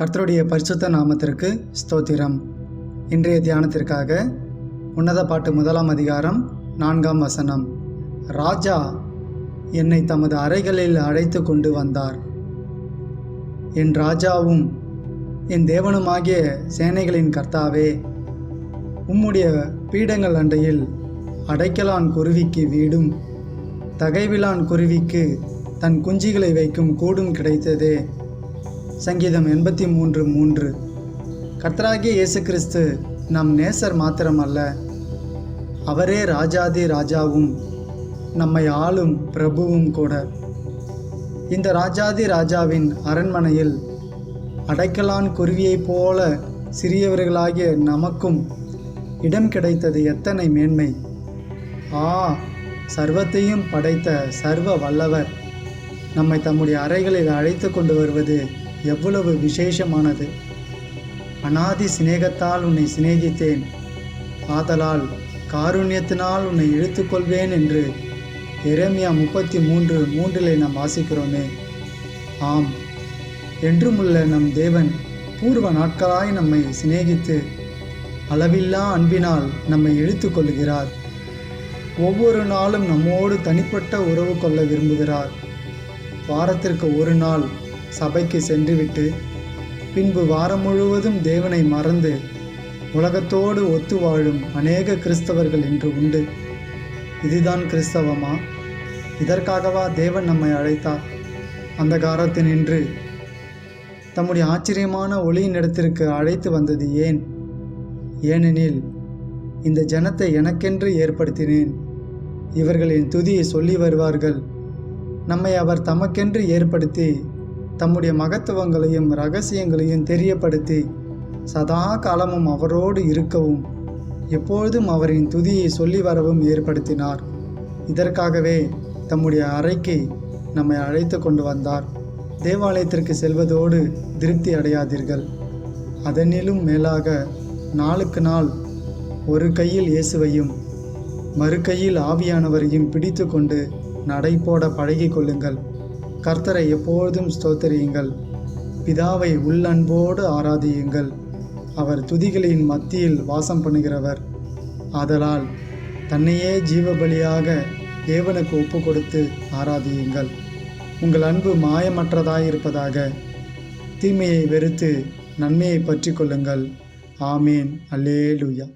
கர்த்தருடைய பரிசுத்த நாமத்திற்கு ஸ்தோத்திரம். இன்றைய தியானத்திற்காக உன்னத பாட்டு முதலாம் அதிகாரம் நான்காம் வசனம். ராஜா என்னை தமது அறைகளில் அழைத்து கொண்டு வந்தார். என் ராஜாவும் என் தேவனுமாகிய சேனைகளின் கர்த்தாவே உம்முடைய பீடங்கள் அண்டையில் அடைக்கலான் குருவிக்கு வீடும் தகைவிலான் குருவிக்கு தன் குஞ்சிகளை வைக்கும் கூடும் கிடைத்ததே. சங்கீதம் எண்பத்தி மூன்று. மூன்று கர்த்தராகிய இயேசு கிறிஸ்து நம் நேசர் மாத்திரமல்ல அவரே ராஜாதி ராஜாவும் நம்மை ஆளும் பிரபுவும் கூட. இந்த ராஜாதி ராஜாவின் அரண்மனையில் அடைக்கலான் குருவியைப் போல சிறியவர்களாகிய நமக்கும் இடம் கிடைத்தது எத்தனை மேன்மை! ஆ சர்வத்தையும் படைத்த சர்வ வல்லவர் நம்மை தம்முடைய அறைகளில் அழைத்து கொண்டு வருவது எவ்வளவு விசேஷமானது. அனாதி சிநேகத்தால் உன்னை சிநேகித்தேன். ஆதலால் காருண்யத்தினால் உன்னை இழுத்துக்கொள்வேன் என்று எரேமியா முப்பத்தி மூன்று மூன்றிலே நாம் வாசிக்கிறோமே. ஆம். என்றுமுள்ள நம் தேவன் பூர்வ நாட்களாய் நம்மை சிநேகித்து அளவில்லா அன்பினால் நம்மை இழுத்து ஒவ்வொரு நாளும் நம்மோடு தனிப்பட்ட உறவு கொள்ள விரும்புகிறார். வாரத்திற்கு ஒரு நாள் சபைக்கு சென்றுவிட்டு பின்பு வாரம் முழுவதும் தேவனை மறந்து உலகத்தோடு ஒத்து வாழும் அநேக கிறிஸ்தவர்கள் இன்று உண்டு. இதுதான் கிறிஸ்தவமா? இதற்காகவா தேவன் நம்மை அழைத்தார்? அந்த காலத்தினின்று தம்முடைய ஆச்சரியமான ஒளியின் இடத்திற்கு அழைத்து வந்தது ஏன்? ஏனெனில் இந்த ஜனத்தை எனக்கென்று ஏற்படுத்தினேன். இவர்களின் துதியை சொல்லி வருவார்கள். நம்மை அவர் தமக்கென்று ஏற்படுத்தி தம்முடைய மகத்துவங்களையும் ரகசியங்களையும் தெரியப்படுத்தி சதா காலமும் அவரோடு இருக்கவும் எப்பொழுதும் அவரின் துதியை சொல்லி வரவும் ஏற்படுத்தினார். இதற்காகவே தம்முடைய அறைக்கு நம்மை அழைத்து கொண்டு வந்தார். தேவாலயத்திற்கு செல்வதோடு திருப்தி அடையாதீர்கள். அதனிலும் மேலாக நாளுக்கு நாள் ஒரு கையில் இயேசுவையும் மறு கையில் ஆவியானவரையும் பிடித்து கொண்டு நடைபோட பழகிக் கொள்ளுங்கள். கர்த்தரை எப்பொழுதும் ஸ்தோத்தரியுங்கள். பிதாவை உள்ளன்போடு ஆராதியுங்கள். அவர் துதிகளின் மத்தியில் வாசம் பண்ணுகிறவர். ஆதலால் தன்னையே ஜீவபலியாக தேவனுக்கு ஒப்பு கொடுத்து ஆராதியுங்கள். உங்கள் அன்பு மாயமற்றதாயிருப்பதாக தீமையை வெறுத்து நன்மையை பற்றி கொள்ளுங்கள். ஆமேன். அல்லேலுயா.